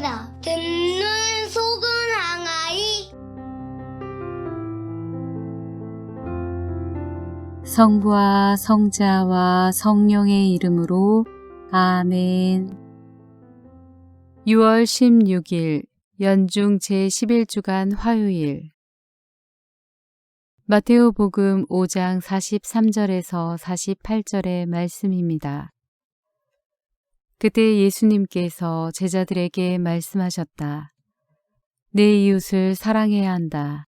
항다 듣는 속은 항아이 성부와 성자와 성령의 이름으로 아멘. 6월 16일 연중 제11주간 화요일 마테오 복음 5장 43절에서 48절의 말씀입니다. 그때 예수님께서 제자들에게 말씀하셨다. 내 이웃을 사랑해야 한다.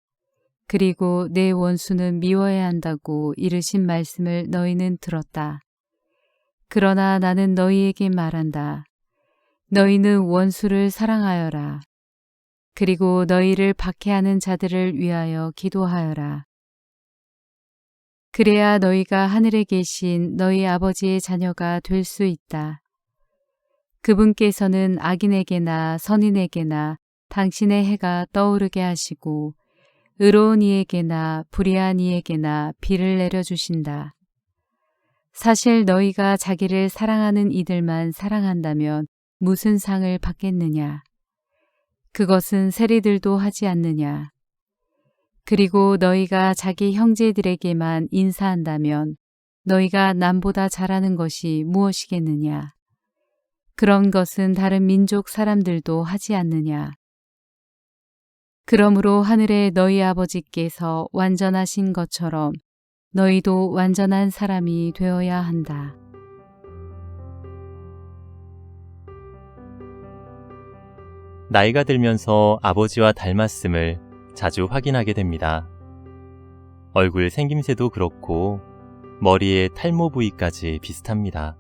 그리고 내 원수는 미워해야 한다고 이르신 말씀을 너희는 들었다. 그러나 나는 너희에게 말한다. 너희는 원수를 사랑하여라. 그리고 너희를 박해하는 자들을 위하여 기도하여라. 그래야 너희가 하늘에 계신 너희 아버지의 자녀가 될 수 있다. 그분께서는 악인에게나 선인에게나 당신의 해가 떠오르게 하시고 의로운 이에게나 불의한 이에게나 비를 내려주신다. 사실 너희가 자기를 사랑하는 이들만 사랑한다면 무슨 상을 받겠느냐? 그것은 세리들도 하지 않느냐? 그리고 너희가 자기 형제들에게만 인사한다면 너희가 남보다 잘하는 것이 무엇이겠느냐? 그런 것은 다른 민족 사람들도 하지 않느냐? 그러므로 하늘의 너희 아버지께서 완전하신 것처럼 너희도 완전한 사람이 되어야 한다. 나이가 들면서 아버지와 닮았음을 자주 확인하게 됩니다. 얼굴 생김새도 그렇고 머리의 탈모 부위까지 비슷합니다.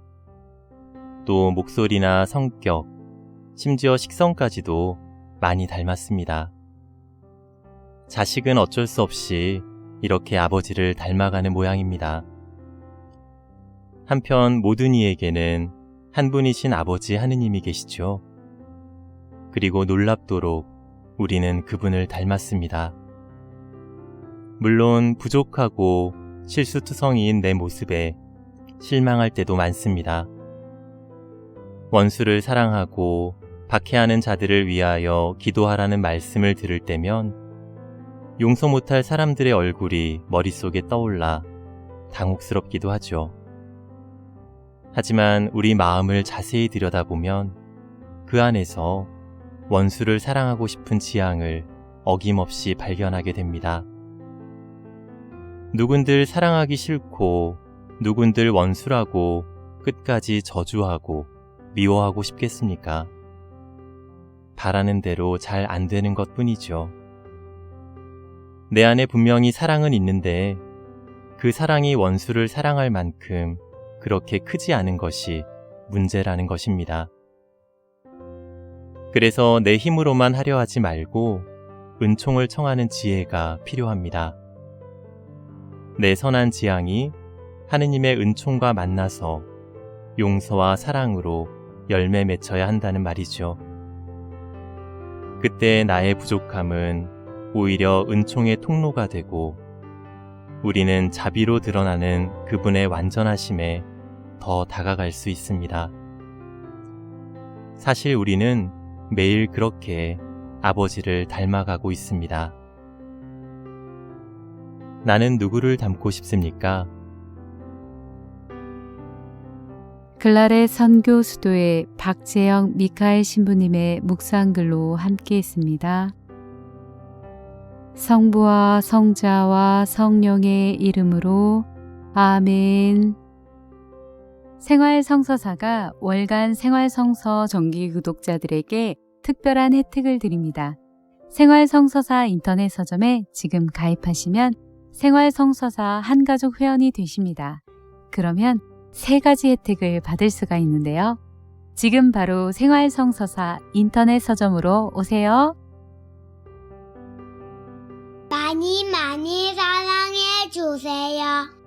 또 목소리나 성격, 심지어 식성까지도 많이 닮았습니다. 자식은 어쩔 수 없이 이렇게 아버지를 닮아가는 모양입니다. 한편 모든 이에게는 한 분이신 아버지 하느님이 계시죠. 그리고 놀랍도록 우리는 그분을 닮았습니다. 물론 부족하고 실수투성이인 내 모습에 실망할 때도 많습니다. 원수를 사랑하고 박해하는 자들을 위하여 기도하라는 말씀을 들을 때면 용서 못할 사람들의 얼굴이 머릿속에 떠올라 당혹스럽기도 하죠. 하지만 우리 마음을 자세히 들여다보면 그 안에서 원수를 사랑하고 싶은 지향을 어김없이 발견하게 됩니다. 누군들 사랑하기 싫고 누군들 원수라고 끝까지 저주하고 미워하고 싶겠습니까? 바라는 대로 잘 안 되는 것 뿐이죠. 내 안에 분명히 사랑은 있는데 그 사랑이 원수를 사랑할 만큼 그렇게 크지 않은 것이 문제라는 것입니다. 그래서 내 힘으로만 하려 하지 말고 은총을 청하는 지혜가 필요합니다. 내 선한 지향이 하느님의 은총과 만나서 용서와 사랑으로 열매 맺혀야 한다는 말이죠. 그때 나의 부족함은 오히려 은총의 통로가 되고 우리는 자비로 드러나는 그분의 완전하심에 더 다가갈 수 있습니다. 사실 우리는 매일 그렇게 아버지를 닮아가고 있습니다. 나는 누구를 닮고 싶습니까? 글랄의 선교 수도의 박재영 미카엘 신부님의 묵상글로 함께 했습니다. 성부와 성자와 성령의 이름으로 아멘. 생활성서사가 월간 생활성서 정기 구독자들에게 특별한 혜택을 드립니다. 생활성서사 인터넷 서점에 지금 가입하시면 생활성서사 한가족 회원이 되십니다. 그러면 세 가지 혜택을 받을 수가 있는데요. 지금 바로 생활성서사 인터넷 서점으로 오세요. 많이 많이 사랑해 주세요.